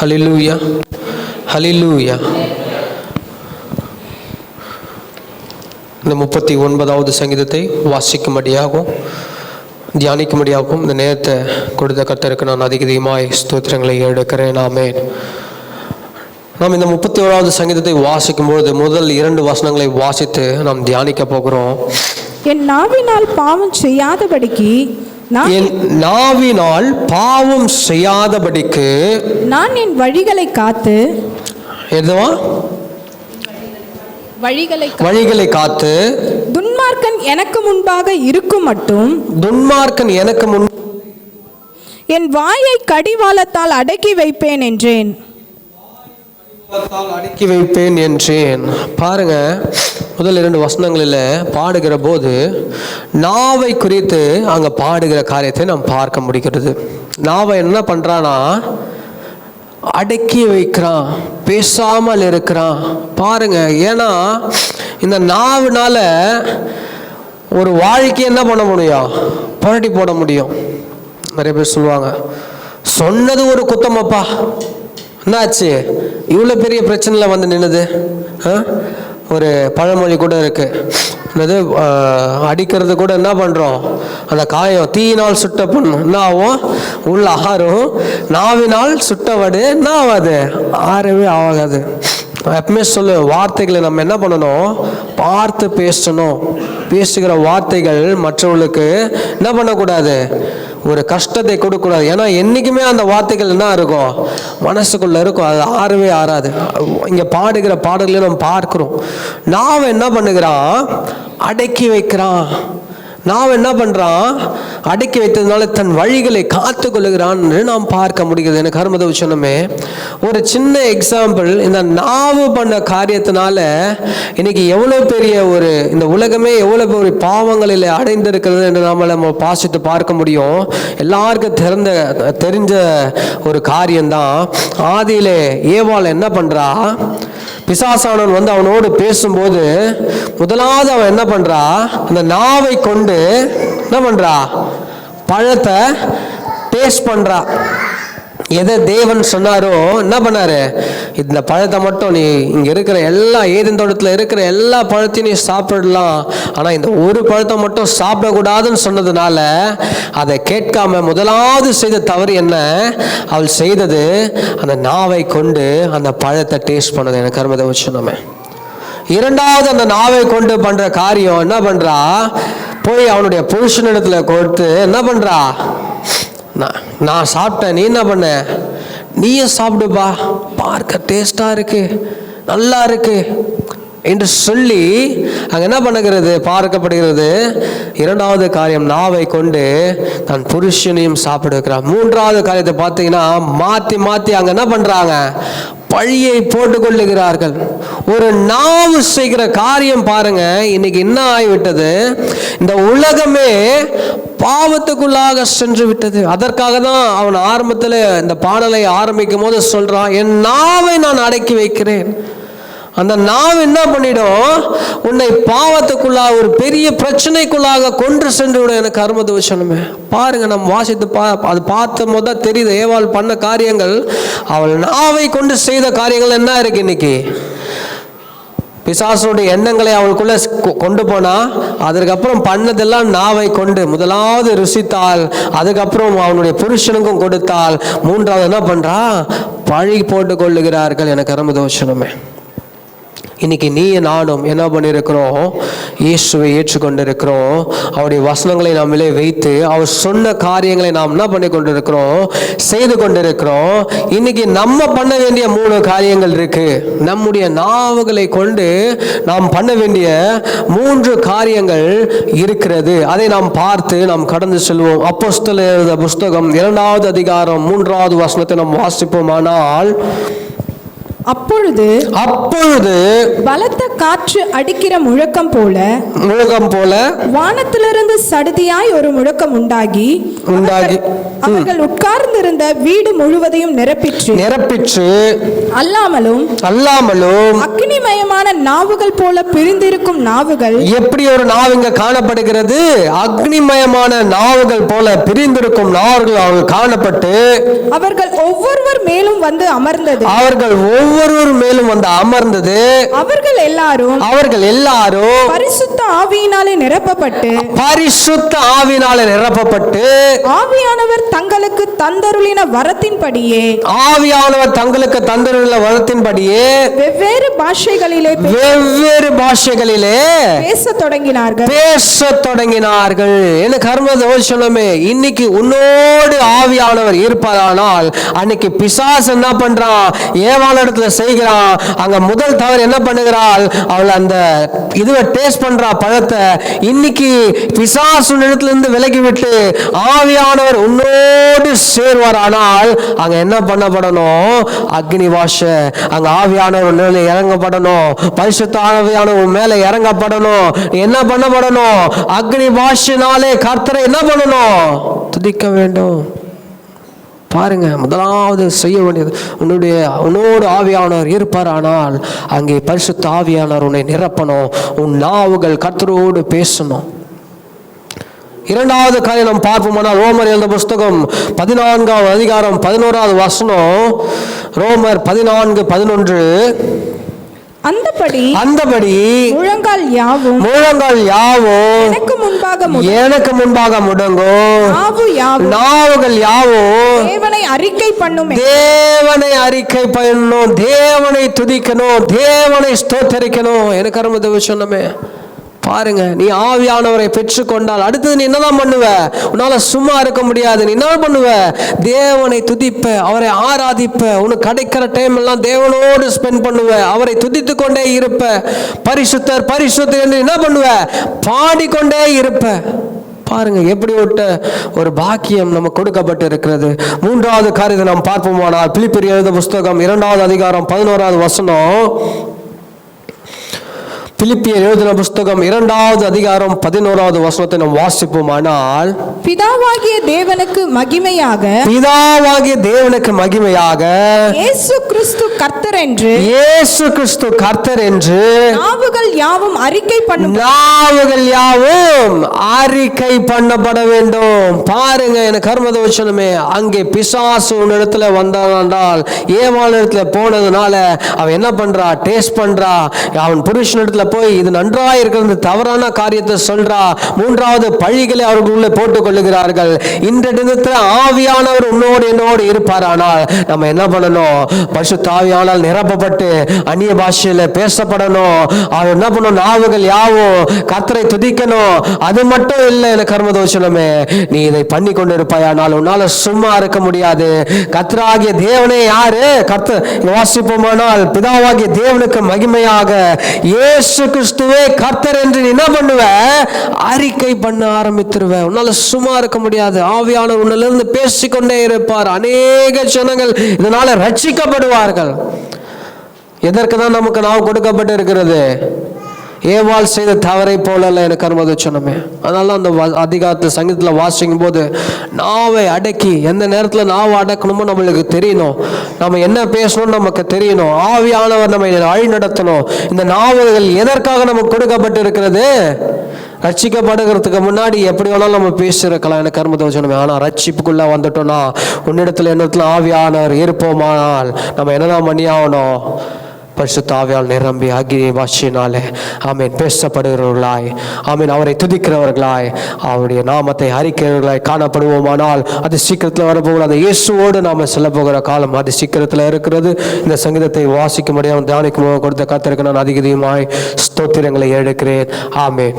ஹலிலூயா ஹலிலூயா இந்த முப்பத்தி ஒன்பதாவது சங்கீதத்தை வாசிக்கும்படியாகவும் தியானிக்கும்படியாகவும் இந்த நேரத்தை கொடுத்த கத்தருக்கு நான் அதிக அதிகமாய் ஸ்தோத்திரங்களை எடுக்கிறேன். ஆமென். நாம் இந்த முப்பத்தி ஓராவது சங்கீதத்தை வாசிக்கும்பொழுது முதல் இரண்டு வசனங்களை வாசித்து நாம் தியானிக்க போகிறோம். என் நாவினால் பாவம் செய்யாதபடிக்கு என் நாவினால் பாவம் செய்யாதபடிக்கு நான் என் வழிகளை காத்து எதுவா? வழிகளை வழிகளை காத்து துன்மார்க்கன் எனக்கு முன்பாக இருக்கும் மட்டும் துன்மார்க்கன் எனக்கு முன் என் வாயை கடிவாளத்தால் அடக்கி வைப்பேன் என்றேன். அடுக்கி வைப்பேன் என்றேன். பாருங்க முதல் இரண்டு வசனங்களில் பாடுகிற போது நாவை குறித்து அங்க பாடுகிற காரியத்தை நாம் பார்க்க முடிகிறது. நாவை என்ன பண்றானா அடக்கி வைக்கிறான் பேசாமல் இருக்கிறான். பாருங்க ஏன்னா இந்த நாவுனால ஒரு வாழ்க்கை என்ன பண்ண முடியும்? புரட்டி போட முடியும். நிறைய பேர் சொல்லுவாங்க சொன்னது ஒரு குத்தமப்பா என்னாச்சு? இவ்வளோ பெரிய பிரச்சனையில் வந்து நின்றுது ஆ? ஒரு பழமொழி கூட இருக்கு. என்னது அடிக்கிறது கூட என்ன பண்ணுறோம் அந்த காயம் தீயினால் சுட்ட புண் என்ன ஆகும் உள்ள ஆறும் நாவினால் சுட்டவடு என்ன ஆகாது ஆறவே ஆகாது. எப்பவுமே சொல்லு வார்த்தைகளை நம்ம என்ன பண்ணணும்? பார்த்து பேசணும். பேசுகிற வார்த்தைகள் மற்றவர்களுக்கு என்ன பண்ணக்கூடாது? ஒரு கஷ்டத்தை கொடுக்கக்கூடாது. ஏன்னா என்றைக்குமே அந்த வார்த்தைகள் என்ன இருக்கும்? மனசுக்குள்ளே இருக்கும். அது ஆறவே ஆறாது. இங்கே பாடுகிற பாடல்களை நம்ம பார்க்குறோம். நாம் என்ன பண்ணுகிறான்? அடக்கி வைக்கிறான். நாம் என்ன பண்ணுறான் அடக்கி வைத்ததுனால தன் வழிகளை காத்து கொள்ளுகிறான் நாம் பார்க்க முடிகிறது. எனக்கு கருமத சொன்னமே. ஒரு சின்ன எக்ஸாம்பிள் இந்த நாவு பண்ண காரியத்தினால இன்னைக்கு எவ்வளோ பெரிய ஒரு இந்த உலகமே எவ்வளோ பெரிய பாவங்களில் அடைந்திருக்கிறது என்று நாம் நம்ம பாசித்து பார்க்க முடியும். எல்லாருக்கும் திறந்த தெரிஞ்ச ஒரு காரியம்தான். ஆதியிலே ஏவாள் என்ன பண்ணுறா பிசாசானவன் வந்து அவனோடு பேசும்போது முதலாவது அவன் என்ன பண்றா? அந்த நாவை கொண்டு என்ன பண்றா? பழத்தை டேஸ்ட் பண்றா. எதை தேவன் சொன்னாரோ என்ன பண்ணாரு? இந்த பழத்தை மட்டும் நீ இங்க இருக்கிற எல்லா ஏதன் தோட்டத்தில் இருக்கிற எல்லா பழத்தையும் நீ சாப்பிடலாம். ஆனா இந்த ஒரு பழத்தை மட்டும் சாப்பிடக்கூடாதுன்னு சொன்னதுனால அதை கேட்காம முதலாவது செய்த தவறு என்ன? அவள் செய்தது அந்த நாவை கொண்டு அந்த பழத்தை டேஸ்ட் பண்ணது. எனக்கு கருமதை வச்சு நம்ம இரண்டாவது அந்த நாவை கொண்டு பண்ற காரியம் என்ன பண்றா? போய் அவனுடைய புருஷனிடத்துல கொடுத்து என்ன பண்றா? நான் நான் சாப்பிட்டேன். நீ என்ன பண்ண? நீயே சாப்பிடுப்பா. பார்க்க டேஸ்ட்டாக இருக்குது நல்லா இருக்குது என்று சொல்லி அங்கே என்ன பண்ணுகிறது? பார்க்கப்படுகிறது. இரண்டாவது காரியம் நாவை கொண்டு தன் புருஷனையும் சாப்பிட வைக்கிறான் மூன்றாவது காரியத்தை பார்த்தீங்கன்னா மாற்றி மாற்றி அங்கே என்ன பண்ணுறாங்க பழியை போட்டுக்கொள்ளுகிறார்கள் ஒரு நாவு செய்கிற காரியம் பாருங்க. இன்னைக்கு என்ன ஆகிவிட்டது? இந்த உலகமே பாவத்துக்குள்ளாக சென்று விட்டது. அதற்காக தான் அவன் ஆரம்பத்தில் இந்த பாடலை ஆரம்பிக்கும் போது சொல்றான் என் நாவை நான் அடக்கி வைக்கிறேன். அந்த நாம் என்ன பண்ணிடும்? உன்னை பாவத்துக்குள்ளாக ஒரு பெரிய பிரச்சனைக்குள்ளாக கொன்று சென்று விடும் எனக்கு அருமது விஷயமே பாருங்க நம்ம வாசித்து பா அது பார்த்த போது தெரியுது ஏவாள் பண்ண காரியங்கள். அவள் நாவை கொண்டு செய்த காரியங்கள் என்ன இருக்கு இன்னைக்கு? பிசாசனுடைய எண்ணங்களை அவளுக்குள்ள கொ- கொண்டு போனா அதற்கப்புறம் பண்ணதெல்லாம் நாவை கொண்டு முதலாவது ருசித்தாள் அதுக்கப்புறம் அவனுடைய புருஷனுக்கும் கொடுத்தாள். மூன்றாவது என்ன பண்றா? பழி போட்டு கொள்ளுகிறார்கள் எனக்கு அருமதோஷனமே இன்னைக்கு நீ நானும் என்ன பண்ணியிருக்கிறோம்? இயேசுவை ஏற்றுக்கொண்டிருக்கிறோம். அவருடைய வசனங்களை நம்மளே வைத்து அவர் சொன்ன காரியங்களை நாம் என்ன பண்ணி கொண்டிருக்கிறோம்? செய்து கொண்டிருக்கிறோம். இன்னைக்கு நம்ம பண்ண வேண்டிய மூணு காரியங்கள் இருக்கு. நம்முடைய நாவுகளை கொண்டு நாம் பண்ண வேண்டிய மூன்று காரியங்கள் இருக்கிறது. அதை நாம் பார்த்து நாம் கடந்து செல்வோம். அப்போஸ்தலர் புஸ்தகம் இரண்டாவது அதிகாரம் மூன்றாவது வசனத்தை நாம் வாசிப்போமானால் அப்பொழுது அப்பொழுது பலத்த காற்று அடிக்கிற முழக்கம் போல முழக்கம் போல வானத்திலிருந்து சடுதியாய் ஒரு முழக்கம் உண்டாகி உண்டாகி. அவர்கள்- உட்கார்ந்திருந்த வீடு முழுவதையும் நிரப்பிற்று. நிரப்பிற்று. அல்லாமலும் அல்லாமலும் அக்னிமயமான நாவுகள் போல பிரிந்திருக்கும் நாவுகள் எப்படி ஒரு நாவு இங்க காணப்படுகிறது? அக்னிமயமான நாவுகள் போல பிரிந்திருக்கும் நாவுகள் அவர்கள் காணப்பட்டு அவர்கள் ஒவ்வொருவர் மேலும் வந்து அமர்ந்தது. அவர்கள் ஒவ்வொருவர் மேலும் வந்து அமர்ந்தது. அவர்கள் எல்லாரும் அவர்கள் எல்லாரும் பரிசுத்த ஆவியினாலே நிரப்பப்பட்டு பரிசுத்த ஆவினால நிரப்பப்பட்டு ஆவியானவர் தங்களுக்கு தந்தருளின வரத்தின்படியே ஆவியானவர் தங்களுக்கு தந்திருள்ள வரத்தின்படியே வெவ்வேறு பாஷைகளிலே வெவ்வேறு பாஷைகளிலே பேசத் தொடங்கினார்கள். பேசத் தொடங்கினார்கள். என்ன கர்ம தோஷமே இன்னைக்கு உன்னோடு ஆவியானவர் இருப்பாரானால் அன்னைக்கு பிசாசு என்ன பண்றான்? ஏவான இடத்துல செய்கிறான் அங்க முதல் தவறு என்ன பண்ணுகிறாள்? அவள் அந்த இதுவை டேஸ்ட் பண்றா பழத்தை இன்னைக்கு பிசாசு இடத்துல விலகி விட்டு ஆவியானவர் உன்னோடு சேர்வாரானால் அங்க என்ன பண்ணப்படணும்? அக்னி வாஷ அங்க ஆவியானவர் மேல இறங்கப்படணும். பரிசுத்த ஆவியானவர் மேல இறங்கப்படணும். என்ன பண்ணப்படணும்? அக்னி வாஷினாலே கர்த்தரை என்ன பண்ணணும்? துதிக்க வேண்டும். பாருங்க முதலாவது செய்ய வேண்டியது உன்னுடைய உன்னோடு ஆவியானவர் இருப்பாரானால் அங்கே பரிசுத்த ஆவியானவர் உன்னை நிரப்பணும் உன் நாவுகள் கத்தரோடு பேசணும். இரண்டாவது காரியம் நாம் பார்ப்போமானால் ரோமர் எழுந்த புஸ்தகம் பதினான்காவது அதிகாரம் பதினோராவது வசனம் ரோமர் பதினான்கு பதினொன்று அந்தபடி அந்தபடி முழங்கால் யாவும் முழங்கால் யாவும் எனக்கு முன்பாக எனக்கு முன்பாக முடங்கும். நாவு யாவும். நாவுகள் யாவும். தேவனை அறிக்கை பண்ணும். தேவனை அறிக்கை பண்ணணும் தேவனை துதிக்கணும். தேவனை ஸ்தோத்தரிக்கணும். எனக்கு அருமது சொன்னமே. பாருங்க நீ ஆவியானவரை பெற்றுக்கொண்டால் அடுத்தது நீ என்னதான் பண்ணுவ? உன்னால சும்மா இருக்க முடியாது. நீ என்ன பண்ணுவ? தேவனை துதிப்ப அவரை ஆராதிப்ப. உனக்கு கிடைக்கிற டைம் எல்லாம் தேவனோடு ஸ்பெண்ட் பண்ணுவ. அவரை துதித்து கொண்டே இருப்ப. பரிசுத்தர் பரிசுத்தர் என்று என்ன பண்ணுவ? பாடிக்கொண்டே இருப்ப. பாருங்க எப்படி விட்ட ஒரு பாக்கியம் நமக்கு கொடுக்கப்பட்டு இருக்கிறது மூன்றாவது காரியத்தை நாம் பார்ப்போமானால் பிலிப்பிரி எழுத புஸ்தகம் இரண்டாவது அதிகாரம் பதினோராவது வசனம். பிலிப்பியர் எழுதின புஸ்தகம் இரண்டாவது அதிகாரம் பதினோராவது வசனத்தை நாம் வாசிப்போமானால் பிதாவாகிய தேவனுக்கு மகிமையாக பிதாவாகிய தேவனுக்கு மகிமையாக இயேசு கிறிஸ்து கர்த்தர் என்று இயேசு கிறிஸ்து கர்த்தர் என்று நாவுகள் யாவும் அறிக்கை பண்ணும் நாவுகள் யாவும் அறிக்கை பண்ணப்பட வேண்டும் பாருங்க எனக்கு கர்மதோஷனமே அங்கே பிசாசு உன்னிடத்துல வந்தான் ஏவாள் இடத்துல போனதுனால அவன் என்ன பண்றா டேஸ்ட் பண்றா அவன் புருஷனிடத்துல போய் இது நன்றாக இருக்கிறது தவறான காரியத்தை சொல்றா. மூன்றாவது பழிகளை அவர்களுக்குள்ளே போட்டுக் கொள்ளுகிறார்கள் இன்றைய தினத்துல ஆவியானவர் உன்னோடு என்னோடு இருப்பாரானால் நம்ம என்ன பண்ணணும்? பசு தாவியானால் நிரப்பப்பட்டு அந்நிய பாஷையில பேசப்படணும். அவர் என்ன பண்ணணும் நாவுகள் யாவும் கத்தரை துதிக்கணும். அது மட்டும் இல்லை எனக்கு கர்மதோஷனமே நீ இதை பண்ணி கொண்டு இருப்பாயானால் உன்னால சும்மா இருக்க முடியாது. கத்தராகிய தேவனே யாரு? கர்த்தர் வாசிப்போமானால் பிதாவாகிய தேவனுக்கு மகிமையாக. இயேசு கிறிஸ்துவே கர்த்தர் என்று நீ என்ன பண்ணுவ? அறிக்கை பண்ண ஆரம்பித்துருவ. உன்னால சும்மா இருக்க முடியாது. ஆவியானவர் உன்னிலிருந்து பேசிக்கொண்டே இருப்பார். அநேக ஜனங்கள் இதனால ரட்சிக்கப்படுவார்கள். எதற்கு தான் நமக்கு நாவு கொடுக்கப்பட்டு இருக்கிறது ஏவாள் செய்த தவறை போலல்ல எனக்கு அனுமதி சொன்னமே. அதனால அந்த வ- அதிகாரத்து சங்கீதத்தில் வாசிக்கும் போது நாவை அடக்கி எந்த நேரத்தில் நாவை அடக்கணுமோ நம்மளுக்கு தெரியணும். நம்ம என்ன பேசணும்னு நமக்கு தெரியணும். ஆவியானவர் நம்ம வழி நடத்தணும் இந்த நாவல்கள் எதற்காக நமக்கு கொடுக்கப்பட்டு இருக்கிறது ரட்சிக்கப்படுகிறதுக்கு முன்னாடி எப்படி வேணாலும் நம்ம பேசியிருக்கலாம். எனக்கு கர்மத்தை சொன்னோமே. ஆனால் ரட்சிப்புக்குள்ளே வந்துட்டோம்னா உன்னிடத்துல என்னிடத்துல ஆவியானவர் இருப்போமானால் நம்ம என்னதான் பண்ணி ஆகணும் பரிசுத்த தாவியால் நிரம்பி அக்னி பாஷினாலே ஆமீன். பேசப்படுகிறவர்களாய் ஆமீன். அவரை துதிக்கிறவர்களாய் அவருடைய நாமத்தை அறிக்கிறவர்களாய் காணப்படுவோமானால் அது சீக்கிரத்தில் வரப்போகிற அந்த இயேசுவோடு நாம் செல்ல போகிற காலம் அது சீக்கிரத்தில் இருக்கிறது. இந்த சங்கீதத்தை வாசிக்க முடியாமல் தியானிக்கும் கொடுத்த காத்திருக்க நான் அதிகதியுமாய் ஸ்தோத்திரங்களை எடுக்கிறேன் ஆமீன்.